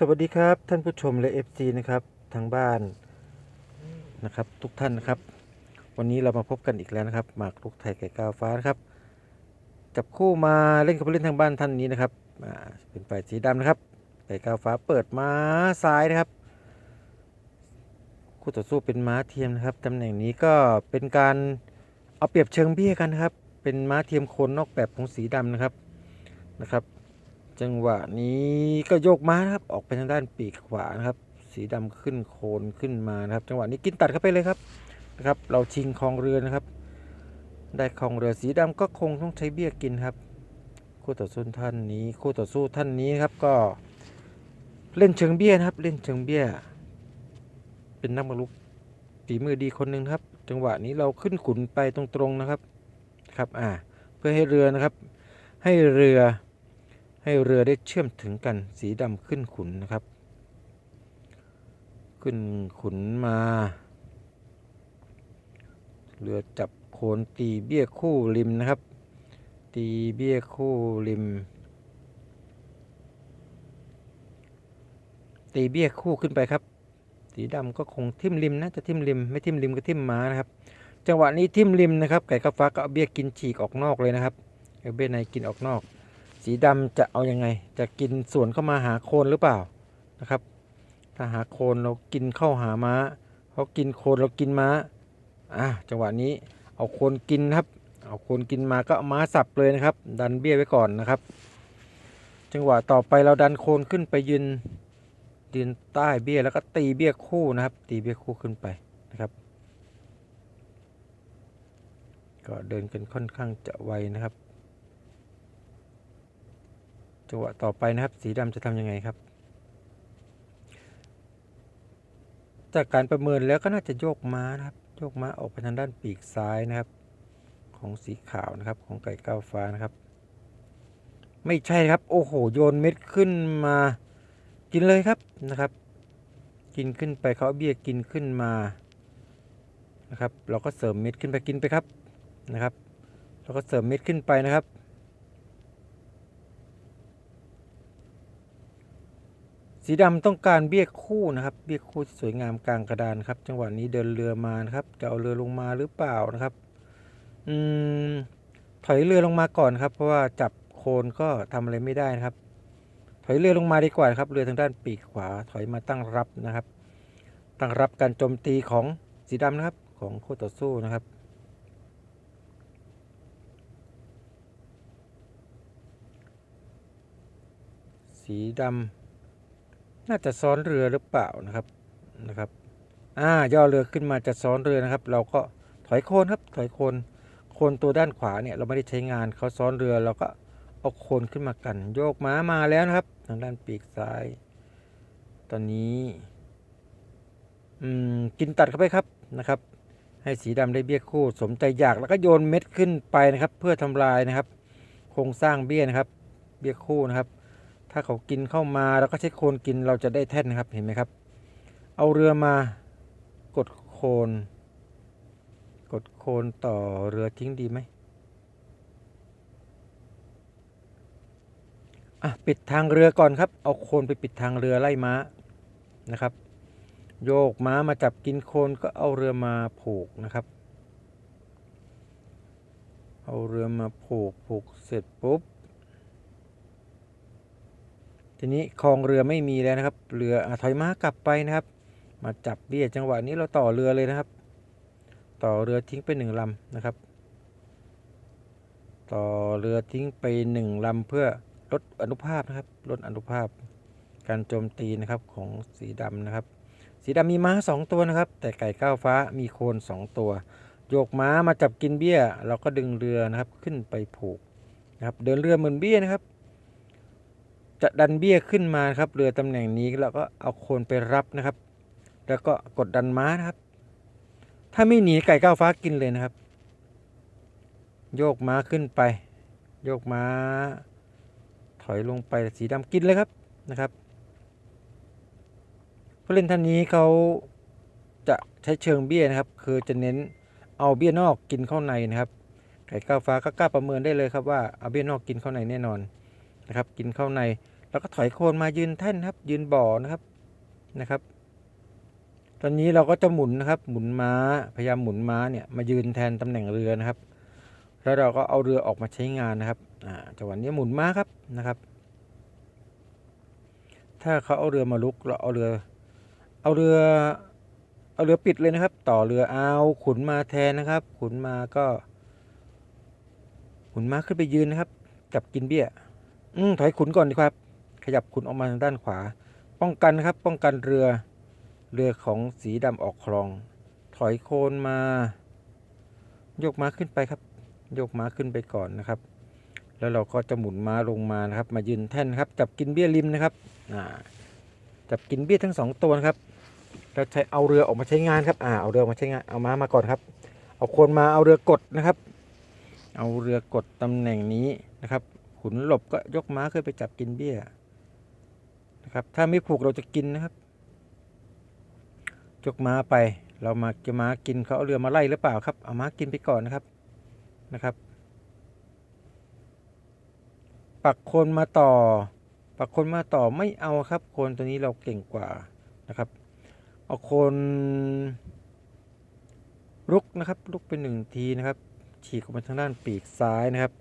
สวัสดีครับท่านผู้ชมและ FC นะครับทางบ้านนะครับ ทุกท่านนะครับ วันนี้เรามาพบกันอีกแล้วนะครับ หมากรุกไทยไก่กาวฟ้านะครับจับคู่มาเล่นกับผู้เล่นทางบ้านท่านนี้นะครับอ่าเป็นฝ่ายสีดำนะครับไก่กาวฟ้าเปิดม้าซ้ายนะครับ คู่ต่อสู้เป็นม้าเทียมนะครับตำแหน่งนี้ก็เป็นการเอาเปรียบเชิงเบี้ยกันนะครับ เป็นม้าเทียมโคนนอกแบบของสีดำนะครับนะครับ จังหวะนี้ก็โยกม้านะครับ ออกไปทางด้านปีกขวานะครับ สีดำขึ้นโคนขึ้นมานะครับ จังหวะนี้กินตัดเข้าไปเลยครับนะครับ เราชิงครองเรือนะครับ ได้ครองเรือสีดำก็คงต้องใช้เบี้ยกินครับ คู่ต่อสู้ท่านนี้ คู่ต่อสู้ท่านนี้ครับก็เล่นเชิงเบี้ยนะครับ เล่นเชิงเบี้ย เป็นนักมรุกฝีมือดีคนหนึ่งครับ จังหวะนี้เราขึ้นขุนไปตรงๆนะครับครับอ่าเพื่อให้เรือนะครับ ให้เรือ ให้เรือได้เชื่อมถึงกันสีดำขึ้นขุนนะครับ ขึ้นขุนมา เรือจับโคนตีเบี้ยคู่ริมนะครับ ตีเบี้ยคู่ริม ตีเบี้ยคู่ขึ้นไปครับ สีดำก็คงทิ่มริมนะจะทิ่มริมไม่ทิ่มริมก็ทิ่มม้านะครับ จังหวะนี้ทิ่มริมนะครับไก่ข้าวฟ้าก็เอาเบี้ยกินฉีกออกนอกเลยนะครับเอาเบี้ยในกินออกนอก สีดำจะเอายังไง จะกินส่วนเข้ามาหาโคนหรือเปล่านะครับ ถ้าหาโคนเรากินเข้าหาม้าเขากินโคนเรากินม้าอะจังหวะนี้เอาโคนกินครับ เอาโคนกินมาก็ม้าสับเลยนะครับ ดันเบี้ยไว้ก่อนนะครับ จังหวะต่อไปเราดันโคนขึ้นไปยืนยืนใต้เบี้ยแล้วก็ตีเบี้ยคู่นะครับ ตีเบี้ยคู่ขึ้นไปนะครับ ก็เดินกันค่อนข้างจะไวนะครับ จังหวะต่อไปนะครับ สีดำจะทำยังไงครับ จากการประเมินแล้วก็น่าจะโยกม้านะครับ โยกม้าออกไปทางด้านปีกซ้ายนะครับ ของสีขาวนะครับ ของไก่ก้าวฟ้านะครับ ไม่ใช่ครับ โอ้โหโยนเม็ดขึ้นมากินเลยครับนะครับ กินขึ้นไปเขาเอาเบี้ยกินขึ้นมานะครับ เราก็เสริมเม็ดขึ้นไปกินไปครับนะครับ เราก็เสริมเม็ดขึ้นไปนะครับ สีดำต้องการเบี้ยคู่นะครับ เบี้ยคู่ที่สวยงามกลางกระดานครับ จังหวะนี้เดินเรือมานะครับ จะเอาเรือลงมาหรือเปล่านะครับ อืม ถอยเรือลงมาก่อนครับ เพราะว่าจับโคนก็ทำอะไรไม่ได้นะครับ ถอยเรือลงมาดีกว่าครับ เรือทางด้านปีกขวา ถอยมาตั้งรับนะครับ ตั้งรับการโจมตีของสีดำนะครับ ของคู่ต่อสู้นะครับสีดำ น่าจะซ้อนเรือหรือเปล่านะครับนะครับอ่าย่อเรือขึ้นมาจะซ้อนเรือนะครับ เราก็ถอยโคนครับถอยโคนโคนตัวด้านขวาเนี่ยเราไม่ได้ใช้งานเขาซ้อนเรือเราก็เอาโคนขึ้นมากัน โยกม้ามาแล้วนะครับ ทางด้านปีกซ้าย ตอนนี้อืมกินตัดเข้าไปครับนะครับ ให้สีดำได้เบี้ยคู่ สมใจอยากแล้วก็โยนเม็ดขึ้นไปนะครับ เพื่อทำลายนะครับ โครงสร้างเบี้ยนะครับ เบี้ยคู่นะครับ ถ้าเขากินเข้ามาแล้วก็ใช้โคนกินเราจะได้แท่นนะครับเห็นไหมครับ เอาเรือมากดโคน กดโคนต่อเรือทิ้งดีไหมอะปิดทางเรือก่อนครับ เอาโคนไปปิดทางเรือไล่ม้านะครับ โยกม้ามาจับกินโคนก็เอาเรือมาผูกนะครับ เอาเรือมาผูกผูกเสร็จปุ๊บ ทีนี้คลองเรือไม่มีแล้วนะครับ เรืออถอยม้ากลับไปนะครับ มาจับเบี้ยจังหวะนี้เราต่อเรือเลยนะครับ ต่อเรือทิ้งไปหนึ่งลำนะครับ ต่อเรือทิ้งไปหนึ่งลำเพื่อลดอนุภาพนะครับ ลดอนุภาพ การโจมตีนะครับของสีดำนะครับ สีดำมีม้าสองตัวนะครับ แต่ไก่ก้าวฟ้ามีโคนสองตัว โยกม้ามาจับกินเบี้ย เราก็ดึงเรือนะครับขึ้นไปผูกนะครับ เดินเรือเหมือนเบี้ยนะครับ จะดันเบี้ยขึ้นมาครับเรือตำแหน่งนี้เราก็เอาโคนไปรับนะครับ แล้วก็กดดันม้านะครับ ถ้าไม่หนีไก่ก้าวฟ้ากินเลยนะครับ โยกม้าขึ้นไป โยกม้า ถอยลงไปสีดำกินเลยครับนะครับผู้เล่นท่านนี้เขาจะใช้เชิงเบี้ยนะครับ คือจะเน้นเอาเบี้ยนอกกินเข้าในนะครับไก่ก้าวฟ้าก็กล้าประเมินได้เลยครับว่าเอาเบี้ยนอกกินเข้าในแน่นอน นะครับ กินเข้าใน แล้วก็ถอยโคนมายืนแท่นครับ ยืนบ่อนะครับนะครับ ตอนนี้เราก็จะหมุนนะครับ หมุนม้าพยายามหมุนม้าเนี่ยมายืนแทนตำแหน่งเรือนะครับ แล้วเราก็เอาเรือออกมาใช้งานนะครับอ่าจังหวะนี้หมุนม้าครับนะครับ ถ้าเขาเอาเรือมาลุกเราเอาเรือ เอาเรือเอาเรือปิดเลยนะครับ ต่อเรือเอาขุนมาแทนนะครับ ขุนมาก็ ขุนม้าขึ้นไปยืนนะครับจับกินเบี้ย อืมถอยขุนก่อนดีครับ ขยับขุนออกมาทางด้านขวา ป้องกันครับ ป้องกันเรือ เรือของสีดำออกคลอง ถอยโคนมายกม้าขึ้นไปครับยกม้าขึ้นไปก่อนนะครับ แล้วเราก็จะหมุนม้าลงมานะครับ มายืนแท่นครับ จับกินเบี้ยริมนะครับอ่าจับกินเบี้ยทั้งสองตัวนะครับเราใช้เอาเรือออกมาใช้งานครับ อ่า เอาเรือมาใช้งาน เอาม้ามาก่อนครับ เอาโคนมา เอาเรือกดนะครับ เอาเรือกดตำแหน่งนี้นะครับ ขุนหลบก็ยกม้าขึ้นไปจับกินเบี้ยนะครับ ถ้าไม่ผูกเราจะกินนะครับยกม้าไป เรามาจะม้ากินเขาเอาเรือมาไล่หรือเปล่าครับ เอาม้ากินไปก่อนนะครับนะครับ ปักโคนมาต่อ ปักโคนมาต่อไม่เอาครับ โคนตัวนี้เราเก่งกว่านะครับเอาโคนลุกนะครับลุกเป็นหนึ่งทีนะครับ ฉีกออกมาทางด้านปีกซ้ายนะครับ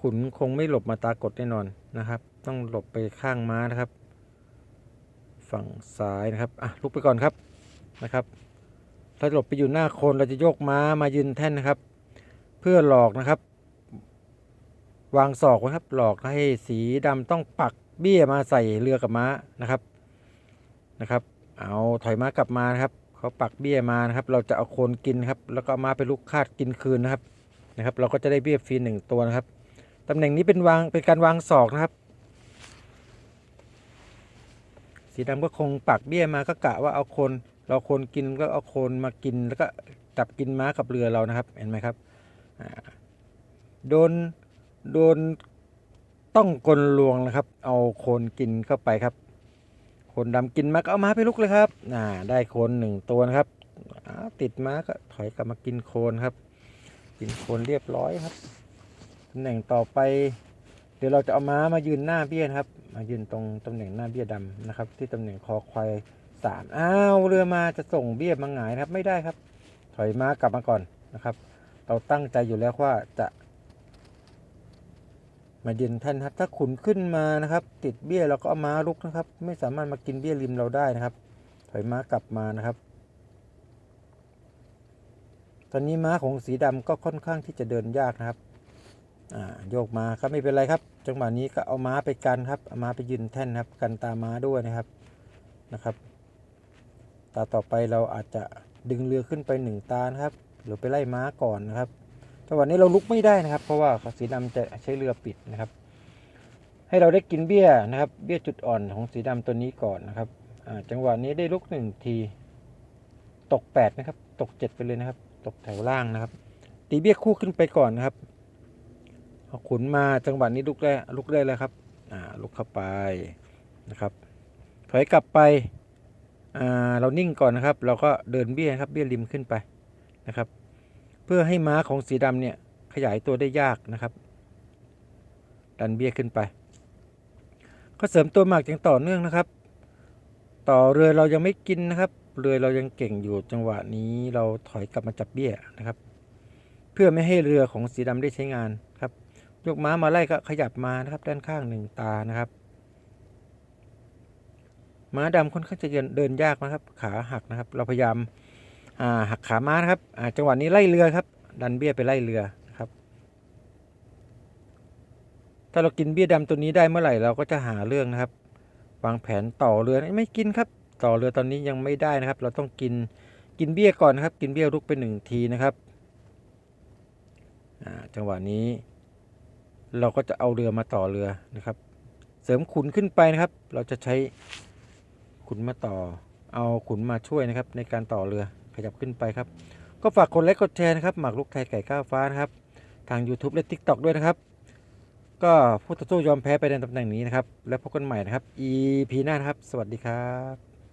ขุนคงไม่หลบมาตากดแน่นอนนะครับ ต้องหลบไปข้างม้านะครับ ฝั่งซ้ายนะครับอะลุกไปก่อนครับนะครับถ้าหลบไปอยู่หน้าโคนเราจะโยกม้ามายืนแท่นนะครับ เพื่อหลอกนะครับ วางศอกไว้ครับ หลอกให้สีดำต้องปักเบี้ยมาใส่เรือกับม้านะครับนะครับ เอาถอยม้ากลับมานะครับเขาปักเบี้ยมานะครับ เราจะเอาโคนกินครับ แล้วก็เอามาไปลูกคาดกินคืนนะครับนะครับ เราก็จะได้เบี้ยฟรีหนึ่งตัวนะครับ ตำแหน่งนี้เป็นวางเป็นการวางศอกนะครับ สีดำก็คงปักเบี้ยมาก็กะว่าเอาโคน เราโคนกินก็เอาโคนมากินแล้วก็จับกินม้ากับเรือเรานะครับเห็นไหมครับโดนโดนต้องกลลวงนะครับ เอาโคนกินเข้าไปครับโคนดำกินมาก็เอาม้าไปลุกเลยครับอ่าได้โคนหนึ่งตัวนะครับติดม้าก็ถอยกลับมากินโคนครับ กินโคนเรียบร้อยครับำแหน่งต่อไป เดี๋ยวเราจะเอาม้ามายืนหน้าเบี้ยนะครับ มายืนตรงตำแหน่งหน้าเบี้ยดำนะครับ ที่ตำแหน่งคอควายสามอ้าวเรือมาจะส่งเบี้ยมาหงายนะครับไม่ได้ครับ ถอยม้ากลับมาก่อนนะครับ เราตั้งใจอยู่แล้วว่าจะ มายืนแท่นครับ ถ้าขุนขึ้นมานะครับ ติดเบี้ยเราก็เอาม้าลุกนะครับ ไม่สามารถมากินเบี้ยริมเราได้นะครับ ถอยม้ากลับมานะครับตอนนี้ม้าของสีดำก็ค่อนข้างที่จะเดินยากนะครับ โยกมาครับไม่เป็นไรครับ จังหวะนี้ก็เอาม้าไปกันครับเอาม้าไปยืนแท่นครับกันตาม้าด้วยนะครับนะครับ ตาต่อไปเราอาจจะดึงเรือขึ้นไปหนึ่งตานะครับ หรือไปไล่ม้าก่อนนะครับจังหวะนี้เราลุกไม่ได้นะครับ เพราะว่าสีดำจะใช้เรือปิดนะครับ ให้เราได้กินเบี้ยนะครับ เบี้ยจุดอ่อนของสีดำตัวนี้ก่อนนะครับจังหวะนี้ได้ลุกหนึ่งที ตกแปดนะครับ ตกเจ็ดไปเลยนะครับ ตกแถวล่างนะครับ ตีเบี้ยคู่ขึ้นไปก่อนนะครับ เอขุนมาจังหวะนี้ลุกได้ลุกได้แล้วครับอ่าลุกเข้าไปนะครับ ถอยกลับไปอ่าเรานิ่งก่อนนะครับ เราก็เดินเบี้ยครับเบี้ยริมขึ้นไปนะครับ เพื่อให้ม้าของสีดำเนี่ยขยายตัวได้ยากนะครับ ดันเบี้ยขึ้นไป ก็เสริมตัวหมากอย่างต่อเนื่องนะครับ ต่อเรือเรายังไม่กินนะครับ เรือเรายังเก่งอยู่จังหวะนี้เราถอยกลับมาจับเบี้ยนะครับ เพื่อไม่ให้เรือของสีดำได้ใช้งาน ยกม้ามาไล่ก็ขยับมานะครับ ด้านข้างหนึ่งตานะครับ ม้าดำค่อนข้างจะเดินยากนะครับ ขาหักนะครับ เราพยายามาหักขาม้านะครับจังหวะนี้ไล่เรือครับ ดันเบี้ยไปไล่เรือนะครับ ถ้าเรากินเบี้ยดำตัวนี้ได้เมื่อไหร่เราก็จะหาเรื่องนะครับวางแผนต่อเรือไม่กินครับ ต่อเรือตอนนี้ยังไม่ได้นะครับ เราต้องกินกินเบี้ยก่อนนะครับ กินเบี้ยลุกไปหนึ่งทีนะครับจังหวะนี้ เราก็จะเอาเรือมาต่อเรือนะครับ เสริมขุนขึ้นไปนะครับ เราจะใช้ขุนมาต่อ เอาขุนมาช่วยนะครับ ในการต่อเรือขยับขึ้นไปครับ ก็ฝากกดไลค์กดแชร์นะครับหมากลุกไทยไก่ก้าวฟ้านะครับ ทาง YouTube และ TikTok ด้วยนะครับ ก็ผู้ต่อสู้ยอมแพ้ไปในตำแหน่งนี้นะครับ แล้วพบกันใหม่นะครับ EP หน้านะครับ สวัสดีครับ